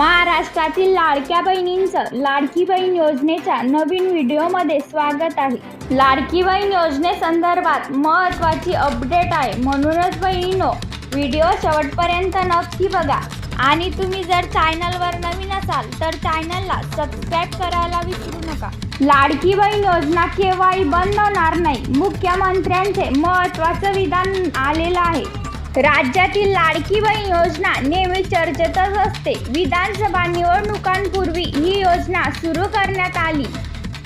महाराष्ट्रातील लाडक्या बहिणींचं लाडकी बहीण योजनेच्या नवीन व्हिडिओमध्ये स्वागत आहे. लाडकी बहीण योजनेसंदर्भात महत्त्वाची अपडेट आहे म्हणूनच बहिणीनो व्हिडिओ शेवटपर्यंत नक्की बघा. आणि तुम्ही जर चॅनलवर नवीन असाल तर चॅनलला सबस्क्राईब करायला विसरू नका. लाडकी बहीण योजना केव्हाही बंद होणार नाही. मुख्यमंत्र्यांचे महत्त्वाचं विधान आलेलं आहे. राज्यातील लाडकी बहीण योजना नेहमी चर्चेतच असते. विधानसभा निवडणुकांपूर्वी ही योजना सुरू करण्यात आली.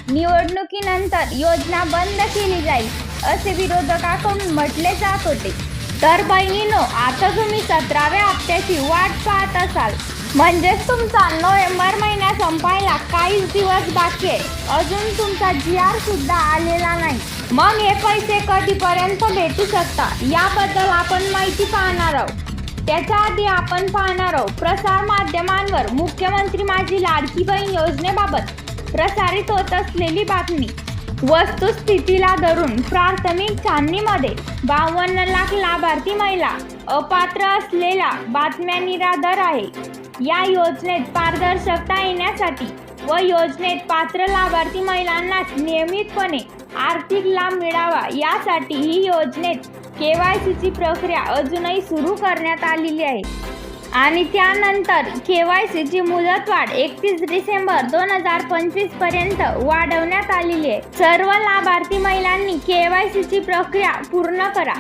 निवडणुकीनंतर योजना बंद केली जाईल असे विरोधकाकडून म्हटले जात होते. तर बहिणीनो आता तुम्ही सतराव्या हप्त्याची वाट पाहत असाल. म्हणजेच तुमचा नोव्हेंबर महिना संपायला काहीच दिवस बाकी आहे. अजून तुमचा जी आर सुद्धा आलेला नाही. मग हे पैसे कधीपर्यंत भेटू शकता? याबद्दल आपण माहिती पाहणार आहोत. त्याच्या आधी आपण पाहणार आहोत प्रसार माध्यमांवर मुख्यमंत्री माझी लाडकी बहीण योजनेबाबत प्रसारित होत असलेली बातमी. वस्तुस्थितीला धरून प्राथमिक छाननीमध्ये बावन्न लाख लाभार्थी महिला अपात्र असलेल्या बातम्या निराधार आहे. या योजनेत पारदर्शकता येण्यासाठी व योजनेत पात्र लाभार्थी महिलांना नियमितपणे आर्थिक लाभ मिळावा यासाठी ही योजनेत केवायसीची प्रक्रिया अजूनही सुरू करण्यात आलेली आहे. आणि त्यानंतर केवायसीची मुदतवाढ एकतीस डिसेंबर दोन हजार पंचवीसपर्यंत वाढवण्यात आलेली आहे. सर्व लाभार्थी महिलांनी केवायसीची प्रक्रिया पूर्ण करा.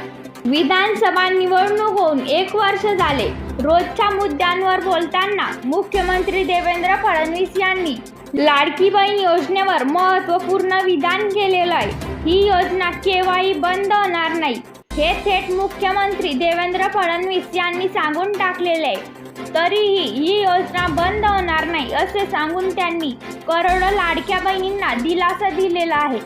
विधानसभा निवडणूक होऊन एक वर्ष झाले रोजच्या मुद्द्यांवर बोलताना मुख्यमंत्री देवेंद्र फडणवीस यांनी लाडकी बहीण योजनेवर महत्त्वपूर्ण विधान केलेलं आहे. ही योजना केव्हाही बंद होणार नाही. हे थेट मुख्यमंत्री देवेंद्र फडणवीस यांनी सांगून टाकलेले आहे. तरीही ही योजना बंद होणार नाही असे सांगून त्यांनी करोडो लाडक्या बहिणींना दिलासा दिलेला आहे.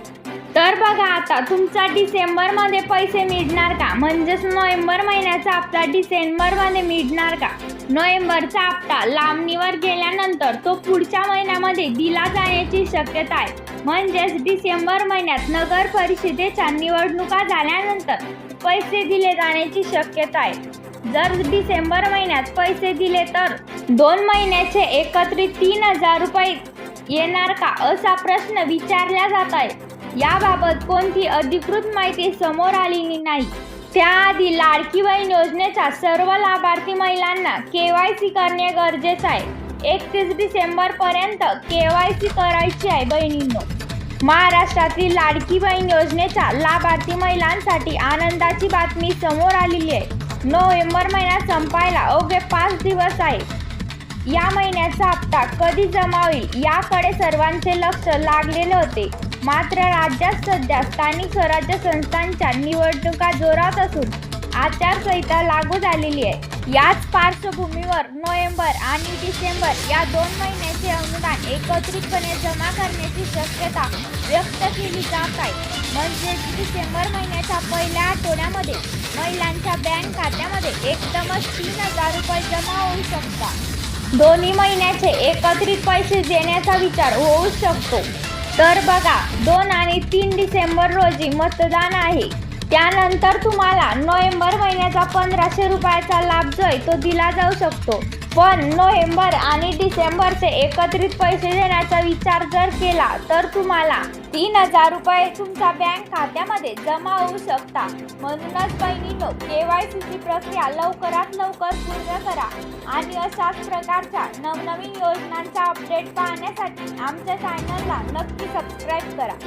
तर बघा आता तुमचा डिसेंबरमध्ये पैसे मिळणार का? म्हणजेच नोव्हेंबर महिन्याचा हप्ता डिसेंबरमध्ये मिळणार का? नोव्हेंबरचा हप्ता लांबणीवर गेल्यानंतर तो पुढच्या महिन्यामध्ये दिला जाण्याची शक्यता आहे. म्हणजेच डिसेंबर महिन्यात नगर परिषदेच्या निवडणुका झाल्यानंतर पैसे दिले जाण्याची शक्यता आहे. जर डिसेंबर महिन्यात पैसे दिले तर दोन महिन्याचे एकत्रित तीन हजार रुपये येणार का? असा प्रश्न विचारला जात आहे. याबाबत कोणती अधिकृत माहिती समोर आलेली नाही. त्याआधी लाडकी बहीण योजनेच्या सर्व लाभार्थी महिलांना केवायसी करणे गरजेचं आहे. एकतीस डिसेंबर पर्यंत केवायसी करायची आहे बहिणींनो. महाराष्ट्रातील लाडकी बहीण योजनेच्या लाभार्थी महिलांसाठी आनंदाची बातमी समोर आलेली आहे. नोव्हेंबर महिना संपायला अवघे पाच दिवस आहे या महिन्याचा हप्ता कधी जमा होईल याकडे सर्वांचे लक्ष लागलेले होते. मात्र राज्यात सध्या स्थानिक स्वराज्य संस्थांच्या निवडणुका जोरात असून आचारसंहिता लागू झालेली आहे. याच पार्श्वभूमीवर नोव्हेंबर आणि डिसेंबर या दोन महिन्याचे अनुदान एकत्रितपणे जमा करण्याची शक्यता व्यक्त केली जात आहे. म्हणजेच डिसेंबर महिन्याच्या पहिल्या आठवड्यामध्ये महिलांच्या बँक खात्यामध्ये एकदमच तीन हजार रुपये जमा होऊ शकतात. दोन्ही महिन्याचे एकत्रित पैसे देण्याचा विचार होऊ शकतो. तर बघा दोन आणि तीन डिसेंबर रोजी मतदान आहे. त्यानंतर तुम्हाला नोव्हेंबर महिन्याचा पंधराशे रुपयाचा लाभ जो आहे तो दिला जाऊ शकतो. पण नोव्हेंबर आणि डिसेंबरचे एकत्रित पैसे देण्याचा विचार जर केला तर तुम्हाला तीन हजार रुपये तुमच्या बँक खात्यामध्ये जमा होऊ शकता. म्हणूनच बहिणीनो केवायसीची प्रक्रिया लवकरात लवकर पूर्ण करा आणि अशाच प्रकारच्या नवनवीन योजनांचा अपडेट पाहण्यासाठी आमच्या चॅनलला नक्की सबस्क्राईब करा.